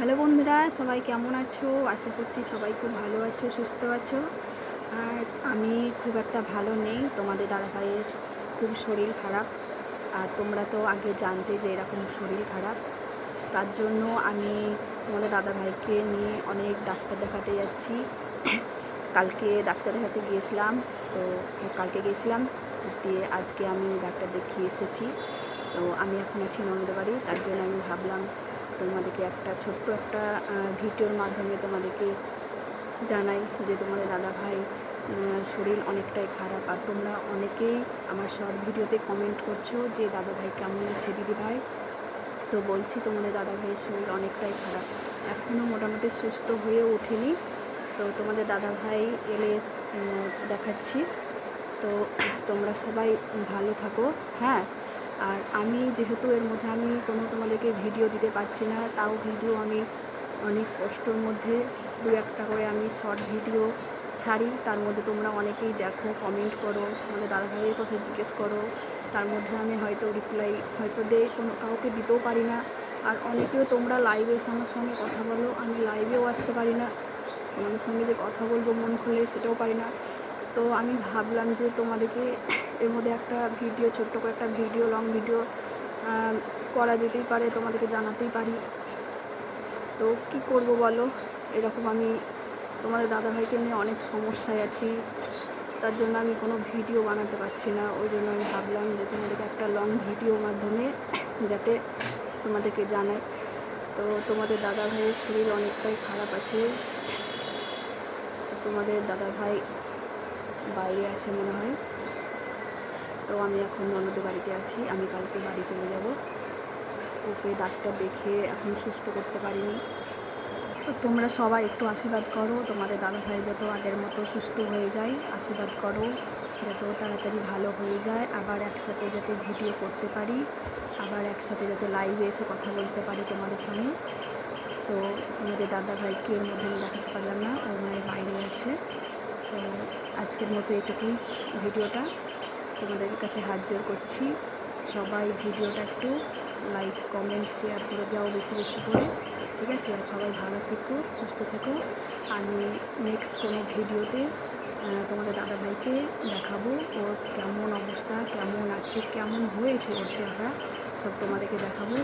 Hello বন্ধুরা, সবাই কেমন আছো? আশা করছি সবাই খুব ভালো আছো, সুস্থ আছো। আর আমি খুব একটা ভালো নেই, তোমাদের দাদাভাইয়ের খুব শরীর খারাপ। আর তোমরা তো আগে জানতে যে এরকম শরীর খারাপ। তার জন্য আমি তোমাদের দাদাভাইকে নিয়ে অনেক ডাক্তার দেখাতে যাচ্ছি। কালকে ডাক্তার দেখাতে গিয়েছিলাম, তো কালকে গিয়েছিলাম, দিয়ে আজকে আমি ডাক্তার দেখিয়ে এসেছি। তো আমি এখন আছি ননদের বাড়ি তার জন্য আমি ভাবলাম তোমাদেরকে একটা ছোট্ট একটা ভিডিওর মাধ্যমে তোমাদেরকে জানাই যে তোমাদের দাদা ভাই শরীর অনেকটাই খারাপ। আর তোমরা অনেকেই আমার শর্ট ভিডিওতে কমেন্ট করছ যে দাদা ভাই কেমন আছে দিদি ভাই তো বলছি তোমাদের দাদা ভাইয়ের শরীর অনেকটাই খারাপ। এখনও মোটামুটি সুস্থ হয়ে ওঠেনি। তো তোমাদের দাদা ভাই এলে দেখাচ্ছি। তো তোমরা সবাই ভালো থাকো। হ্যাঁ? আর আমি যেহেতু এর মধ্যে আমি কোনো তোমাদেরকে ভিডিও দিতে পারছি না। তাও ভিডিও আমি অনেক কষ্টর মধ্যে দু একটা করে আমি শর্ট ভিডিও ছাড়ি। তার মধ্যে তোমরা অনেকেই দেখো কমেন্ট করো আমাদের দাদা ভাইয়ের কথা জিজ্ঞেস করো। তার মধ্যে আমি হয়তো রিপ্লাই হয়তো দেই কোনো কাউকে দিতেও পারি না। আর অনেকেও তোমরা লাইভে আমার সঙ্গে কথা বলো, আমি লাইভেও আসতে পারি না। তোমাদের সঙ্গে যে কথা বলব মন খুলে সেটাও পারি না। তো আমি ভাবলাম যে তোমাদেরকে এর মধ্যে একটা ভিডিও ছোট্ট করে একটা ভিডিও লং ভিডিও করা যেতেই পারে, তোমাদেরকে জানাতেই পারি। তো কি করব বলো? এরকম আমি তোমাদের দাদাভাইকে নিয়ে অনেক সমস্যায় আছি। তার জন্য আমি কোনো ভিডিও বানাতে পারছি না। ওই জন্য আমি ভাবলাম যে তোমাদেরকে একটা লং ভিডিওর মাধ্যমে যাতে তোমাদেরকে জানাই। তো তোমাদের দাদা ভাইয়ের শরীর অনেকটাই খারাপ আছে। তোমাদের দাদা ভাই বাইরে আছে মনে হয়। তো আমি এখন ননদের বাড়িতে আছি। আমি কালকে বাড়ি চলে যাব। ওকে ডাক্তার দেখে এখন সুস্থ করতে পারিনি। তো তোমরা সবাই একটু আশীর্বাদ করো। তোমাদের দাদা ভাই যত আগের মতো সুস্থ হয়ে যায়, আশীর্বাদ করো। যত তাড়াতাড়ি ভালো হয়ে যায়, আবার একসাথে যাতে ভিডিও করতে পারি, আবার একসাথে যাতে লাইভে এসে কথা বলতে পারি তোমাদের সঙ্গে। তো তোমাদের দাদা ভাইকে এর মধ্যে আমি দেখাতে পারলাম না ওর মায়ের বাইরে আছে। তো আজকের মতো এটুকুই ভিডিওটা। তোমাদের কাছে হাত জোর করছি। সবাই ভিডিওটা একটু লাইক কমেন্ট শেয়ার করে যাও বেশি বেশি করে। ঠিক আছে? আর সবাই ভালো থেকো, সুস্থ থেকো। আমি নেক্সট কোনো ভিডিওতে তোমাদের দাদা ভাইকে দেখাবো ওর কেমন অবস্থা, কেমন আছে, কেমন হয়েছে ওর চেহারা সব তোমাদেরকে দেখাবো।